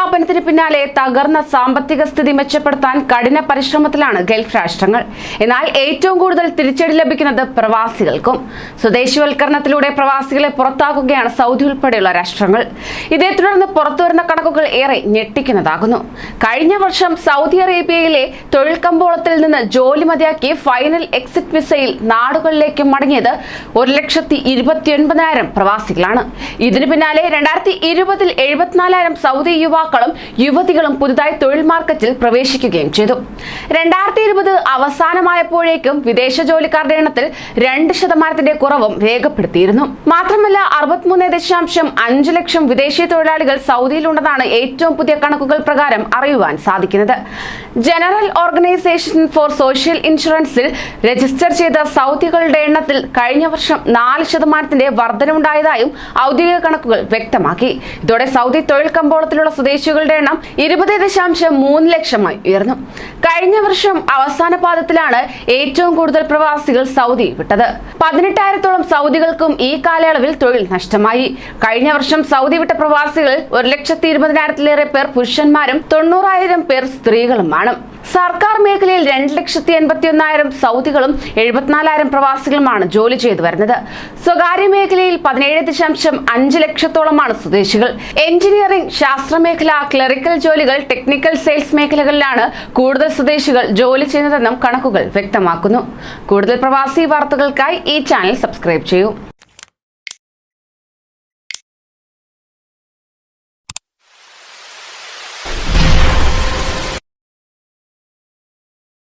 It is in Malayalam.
വ്യാപനത്തിന് പിന്നാലെ തകർന്ന സാമ്പത്തിക സ്ഥിതി മെച്ചപ്പെടുത്താൻ കഠിന പരിശ്രമത്തിലാണ് ഗൾഫ് രാഷ്ട്രങ്ങൾ. എന്നാൽ ഏറ്റവും കൂടുതൽ തിരിച്ചടി ലഭിക്കുന്നത് പ്രവാസികൾക്കും. സ്വദേശിവൽക്കരണത്തിലൂടെ പ്രവാസികളെ പുറത്താക്കുകയാണ് സൗദി ഉൾപ്പെടെയുള്ള രാഷ്ട്രങ്ങൾ. ഇതേ തുടർന്ന് പുറത്തുവരുന്ന കണക്കുകൾ ഏറെ ഞെട്ടിക്കുന്നതാകുന്നു. കഴിഞ്ഞ വർഷം സൗദി അറേബ്യയിലെ തൊഴിൽ കമ്പോളത്തിൽ നിന്ന് ജോലി മതിയാക്കി ഫൈനൽ എക്സിറ്റ് വിസയിൽ നാടുകളിലേക്ക് മടങ്ങിയത് ഒരു ലക്ഷത്തി ഇരുപത്തി ഒൻപതിനായിരം പ്രവാസികളാണ്. ഇതിനു പിന്നാലെ രണ്ടായിരത്തി ഇരുപതിൽ എഴുപത്തിനാലായിരം സൗദി യുവാക്കളും യുവതികളും പുതുതായി തൊഴിൽ മാർക്കറ്റിൽ പ്രവേശിക്കുകയും ചെയ്തു. രണ്ടായിരത്തി ഇരുപത് അവസാനമായപ്പോഴേക്കും വിദേശ ജോലിക്കാരുടെ എണ്ണത്തിൽ രണ്ട് ശതമാനത്തിന്റെ കുറവും രേഖപ്പെടുത്തിയിരുന്നു. മാത്രമല്ല അറുപത്തിമൂന്ന് ദശാംശം അഞ്ച് ലക്ഷം വിദേശി തൊഴിലാളികൾ സൗദിയിലുണ്ടെന്നാണ് ഏറ്റവും പുതിയ കണക്കുകൾ പ്രകാരം അറിയുവാൻ സാധിക്കുന്നത്. ജനറൽ ഓർഗനൈസേഷൻ ഫോർ സോഷ്യൽ ഇൻഷുറൻസിൽ രജിസ്റ്റർ ചെയ്ത സൗദികളുടെ എണ്ണത്തിൽ കഴിഞ്ഞ വർഷം നാല് ശതമാനത്തിന്റെ വർധനമുണ്ടായതായും ഔദ്യോഗിക കണക്കുകൾ വ്യക്തമാക്കി. ഇതോടെ സൗദി തൊഴിൽ കമ്പോളത്തിലുള്ള സ്വദേശികളുടെ എണ്ണം ഇരുപത് ദശാംശം മൂന്ന് ലക്ഷമായി ഉയർന്നു. കഴിഞ്ഞ വർഷം അവസാന പാദത്തിലാണ് ഏറ്റവും കൂടുതൽ പ്രവാസികൾ സൗദി വിട്ടത്. പതിനെട്ടായിരത്തോളം സൗദികൾക്കും ഈ കാലയളവിൽ തൊഴിൽ നഷ്ടമായി. കഴിഞ്ഞ വർഷം സൗദി വിട്ട പ്രവാസികൾ ഒരു ലക്ഷത്തി ഇരുപതിനായിരത്തിലേറെ പേർ പുരുഷന്മാരും തൊണ്ണൂറായിരം പേർ സ്ത്രീകളുമാണ്. സർക്കാർ മേഖലയിൽ രണ്ട് ലക്ഷത്തി എൺപത്തി ഒന്നായിരം സൗദികളും എഴുപത്തിനാലായിരം പ്രവാസികളുമാണ് ജോലി ചെയ്തു വരുന്നത്. സ്വകാര്യ മേഖലയിൽ പതിനേഴ് ദശാംശം അഞ്ച് ലക്ഷത്തോളമാണ് സ്വദേശികൾ. എഞ്ചിനീയറിംഗ് ശാസ്ത്ര മേഖല ക്ലറിക്കൽ ജോലികൾ ടെക്നിക്കൽ സെയിൽസ് മേഖലകളിലാണ് കൂടുതൽ സ്വദേശികൾ ജോലി ചെയ്യുന്നതെന്നും കണക്കുകൾ വ്യക്തമാക്കുന്നു. കൂടുതൽ പ്രവാസി വാർത്തകൾക്കായി ഈ ചാനൽ സബ്സ്ക്രൈബ് ചെയ്യൂ.